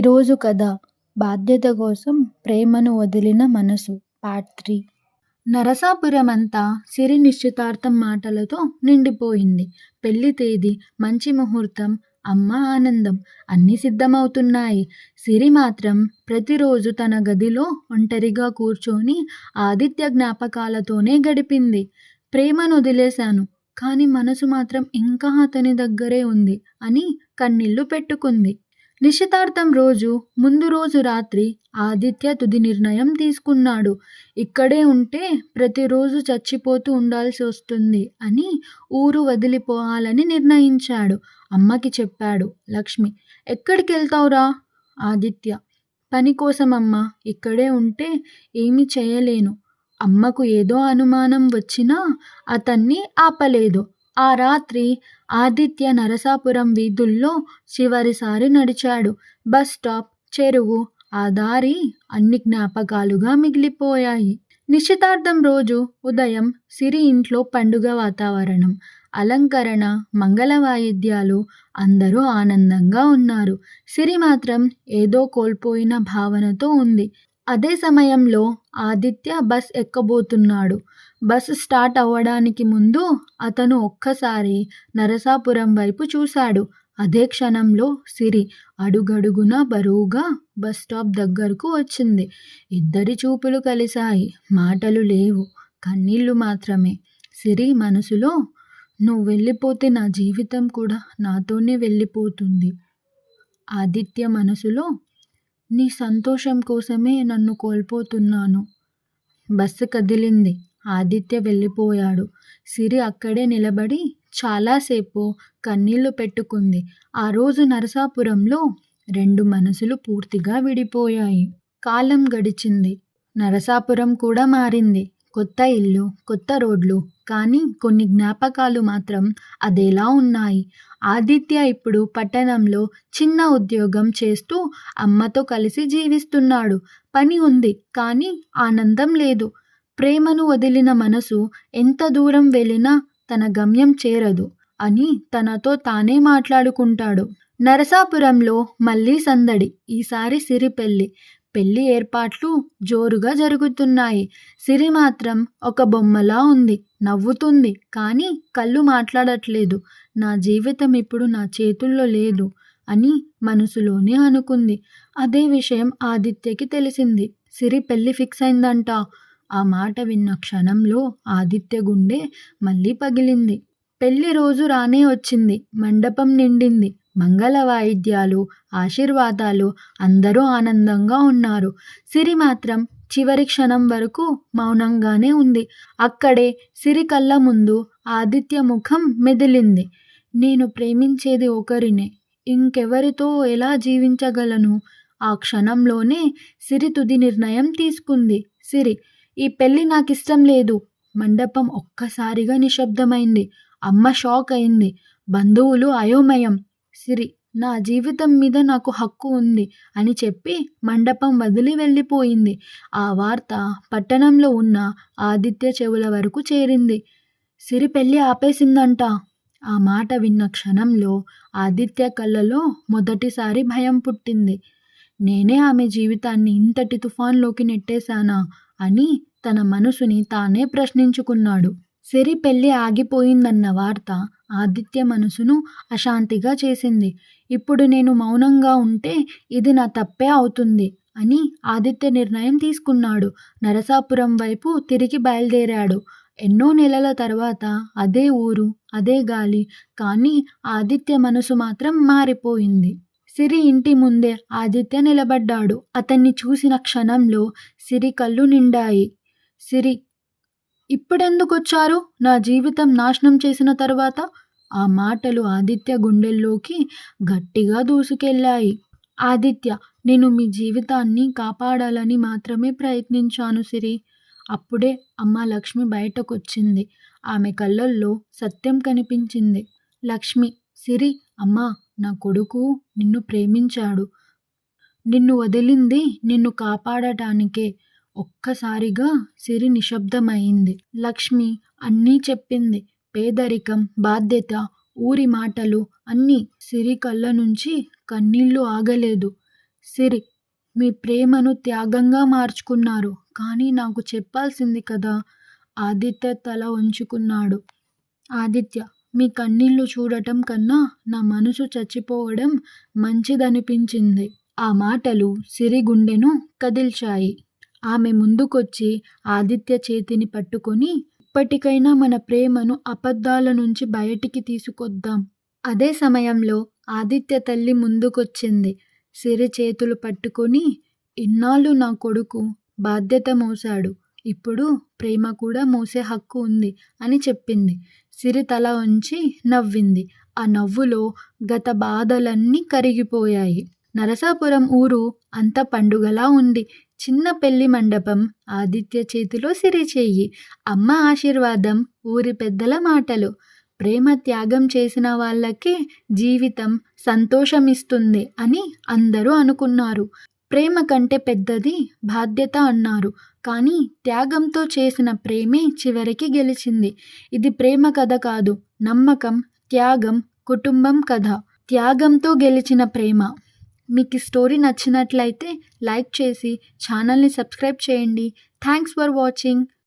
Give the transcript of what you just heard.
ఈరోజు కథ బాధ్యత కోసం ప్రేమను వదిలిన మనసు పార్ట్ త్రీ నరసాపురమంతా సిరి నిశ్చితార్థం మాటలతో నిండిపోయింది. పెళ్ళి తేదీ, మంచి ముహూర్తం, అమ్మ ఆనందం అన్నీ సిద్ధమవుతున్నాయి. సిరి మాత్రం ప్రతిరోజు తన గదిలో ఒంటరిగా కూర్చొని ఆదిత్య జ్ఞాపకాలతోనే గడిపింది. ప్రేమను వదిలేశాను. కానీ మనసు మాత్రం ఇంకా అతని దగ్గరే ఉంది అని కన్నీళ్ళు పెట్టుకుంది. నిశ్చితార్థం రోజు ముందు రోజు రాత్రి ఆదిత్య తుది నిర్ణయం తీసుకున్నాడు. ఇక్కడే ఉంటే ప్రతిరోజు చచ్చిపోతూ ఉండాల్సి వస్తుంది అని ఊరు వదిలిపోవాలని నిర్ణయించాడు. అమ్మకి చెప్పాడు. లక్ష్మి ఎక్కడికెళ్తావురా? ఆదిత్య పని కోసమమ్మా! ఇక్కడే ఉంటే ఏమీ చేయలేను. అమ్మకు ఏదో అనుమానం వచ్చినా అతన్ని ఆపలేదు. ఆ రాత్రి ఆదిత్య నరసాపురం వీధుల్లో చివరిసారి నడిచాడు. బస్ స్టాప్, చెరువు, ఆ దారి అన్ని జ్ఞాపకాలుగా మిగిలిపోయాయి. నిశ్చితార్థం రోజు ఉదయం సిరి ఇంట్లో పండుగ వాతావరణం. అలంకరణ, మంగళ వాయిద్యాలు అందరూ ఆనందంగా ఉన్నారు. సిరి మాత్రం ఏదో కోల్పోయిన భావనతో ఉంది. అదే సమయంలో ఆదిత్య బస్ ఎక్కబోతున్నాడు. బస్సు స్టార్ట్ అవ్వడానికి ముందు అతను ఒక్కసారి నరసాపురం వైపు చూశాడు. అదే క్షణంలో సిరి అడుగడుగున బరువుగా బస్ స్టాప్ దగ్గరకు వచ్చింది. ఇద్దరి చూపులు కలిశాయి. మాటలు లేవు. కన్నీళ్ళు మాత్రమే. సిరి మనసులో నువ్వు వెళ్ళిపోతే నా జీవితం కూడా నాతోనే వెళ్ళిపోతుంది. ఆదిత్య మనసులో నీ సంతోషం కోసమే నన్ను కోల్పోతున్నాను. బస్సు కదిలింది. ఆదిత్య వెళ్ళిపోయాడు. సిరి అక్కడే నిలబడి చాలాసేపు కన్నీళ్ళు పెట్టుకుంది. ఆ రోజు నరసాపురంలో రెండు మనసులు పూర్తిగా విడిపోయాయి. కాలం గడిచింది. నరసాపురం కూడా మారింది. కొత్త ఇల్లు, కొత్త రోడ్లు. కానీ కొన్ని జ్ఞాపకాలు మాత్రం అదేలా ఉన్నాయి. ఆదిత్య ఇప్పుడు పట్టణంలో చిన్న ఉద్యోగం చేస్తూ అమ్మతో కలిసి జీవిస్తున్నాడు. పని ఉంది. కానీ ఆనందం లేదు. ప్రేమను వదిలిన మనసు ఎంత దూరం వెళ్ళినా తన గమ్యం చేరదు అని తనతో తానే మాట్లాడుకుంటాడు. నరసాపురంలో మళ్ళీ సందడి. ఈసారి సిరి పెళ్ళి పెళ్ళి ఏర్పాట్లు జోరుగా జరుగుతున్నాయి. సిరి మాత్రం ఒక బొమ్మలా ఉంది. నవ్వుతుంది. కానీ కళ్ళు మాట్లాడట్లేదు. నా జీవితం ఇప్పుడు నా చేతుల్లో లేదు అని మనసులోనే అనుకుంది. అదే విషయం ఆదిత్యకి తెలిసింది. సిరి పెళ్ళి ఫిక్స్ అయిందంట. ఆ మాట విన్న క్షణంలో ఆదిత్య గుండె మళ్ళీ పగిలింది. పెళ్ళి రోజు రానే వచ్చింది. మండపం నిండింది. మంగళ వాయిద్యాలు, ఆశీర్వాదాలు అందరూ ఆనందంగా ఉన్నారు. సిరి మాత్రం చివరి క్షణం వరకు మౌనంగానే ఉంది. అక్కడే సిరి కళ్ళ ముందు ఆదిత్య ముఖం మెదిలింది. నేను ప్రేమించేది ఒకరినే. ఇంకెవరితో ఎలా జీవించగలను? ఆ క్షణంలోనే సిరి తుది నిర్ణయం తీసుకుంది. సిరి ఈ పెళ్ళి నాకిష్టం లేదు. మండపం ఒక్కసారిగా నిశ్శబ్దమైంది. అమ్మ షాక్ అయింది. బంధువులు అయోమయం. సిరి నా జీవితం మీద నాకు హక్కు ఉంది అని చెప్పి మండపం వదిలి వెళ్ళిపోయింది ఆ వార్త పట్టణంలో ఉన్న ఆదిత్య చెవుల వరకు చేరింది. సిరి పెళ్ళి ఆపేసిందంట. ఆ మాట విన్న క్షణంలో ఆదిత్య కళ్ళలో మొదటిసారి భయం పుట్టింది. నేనే ఆమె జీవితాన్ని ఇంతటి తుఫాన్లోకి నెట్టేశానా అని తన మనసుని తానే ప్రశ్నించుకున్నాడు. సిరి పెళ్ళి ఆగిపోయిందన్న వార్త ఆదిత్య మనసును అశాంతిగా చేసింది. ఇప్పుడు నేను మౌనంగా ఉంటే ఇది నా తప్పే అవుతుంది అని ఆదిత్య నిర్ణయం తీసుకున్నాడు. నరసాపురం వైపు తిరిగి బయలుదేరాడు. ఎన్నో నెలల తర్వాత అదే ఊరు, అదే గాలి. కానీ ఆదిత్య మనసు మాత్రం మారిపోయింది. సిరి ఇంటి ముందే ఆదిత్య నిలబడ్డాడు. అతన్ని చూసిన క్షణంలో సిరి కళ్ళు నిండాయి. సిరి ఇప్పుడెందుకొచ్చారు? నా జీవితం నాశనం చేసిన తర్వాత? ఆ మాటలు ఆదిత్య గుండెల్లోకి గట్టిగా దూసుకెళ్ళాయి ఆదిత్య నేను మీ జీవితాన్ని కాపాడాలని మాత్రమే ప్రయత్నించాను సిరి. అప్పుడే అమ్మ లక్ష్మి బయటకొచ్చింది. ఆమె కళ్ళల్లో సత్యం కనిపించింది. లక్ష్మి సిరి అమ్మా నా కొడుకు నిన్ను ప్రేమించాడు. నిన్ను వదిలింది నిన్ను కాపాడటానికే. ఒక్కసారిగా సిరి నిశ్శబ్దమయింది. లక్ష్మి అన్నీ చెప్పింది. పేదరికం, బాధ్యత, ఊరి మాటలు అన్నీ. సిరి కళ్ళ నుంచి కన్నీళ్ళు ఆగలేదు. సిరి మీ ప్రేమను త్యాగంగా మార్చుకున్నారు కానీ నాకు చెప్పాల్సింది కదా ఆదిత్య తల వంచుకున్నాడు ఆదిత్య మీ కన్నీళ్ళు చూడటం కన్నా నా మనసు చచ్చిపోవడం మంచిదనిపించింది ఆ మాటలు సిరి గుండెను కదిల్చాయి ఆమె ముందుకొచ్చి ఆదిత్య చేతిని పట్టుకొని ఇప్పటికైనా మన ప్రేమను అబద్ధాల నుంచి బయటికి తీసుకొద్దాం. అదే సమయంలో ఆదిత్య తల్లి ముందుకొచ్చింది. సిరి చేతులు పట్టుకొని ఇన్నాళ్ళు నా కొడుకు బాధ్యత మోసాడు ఇప్పుడు ప్రేమ కూడా మోసే హక్కు ఉంది అని చెప్పింది. సిరి తల ఉంచి నవ్వింది. ఆ నవ్వులో గత బాధలన్నీ కరిగిపోయాయి. నరసాపురం ఊరు అంత పండుగలా ఉంది. చిన్న పెళ్ళి మండపం ఆదిత్య చేతిలో సిరిచేయి అమ్మ ఆశీర్వాదం ఊరి పెద్దల మాటలు. ప్రేమ త్యాగం చేసిన వాళ్ళకే జీవితం సంతోషమిస్తుంది అని అందరూ అనుకున్నారు. ప్రేమ కంటే పెద్దది బాధ్యత అన్నారు. కానీ త్యాగంతో చేసిన ప్రేమే చివరికి గెలిచింది. ఇది ప్రేమ కథ కాదు నమ్మకం త్యాగం కుటుంబం కథ. త్యాగంతో గెలిచిన ప్రేమ. మీకు ఈ స్టోరీ నచ్చినట్లయితే లైక్ చేసి ఛానల్ని సబ్స్క్రైబ్ చేయండి. Thanks for watching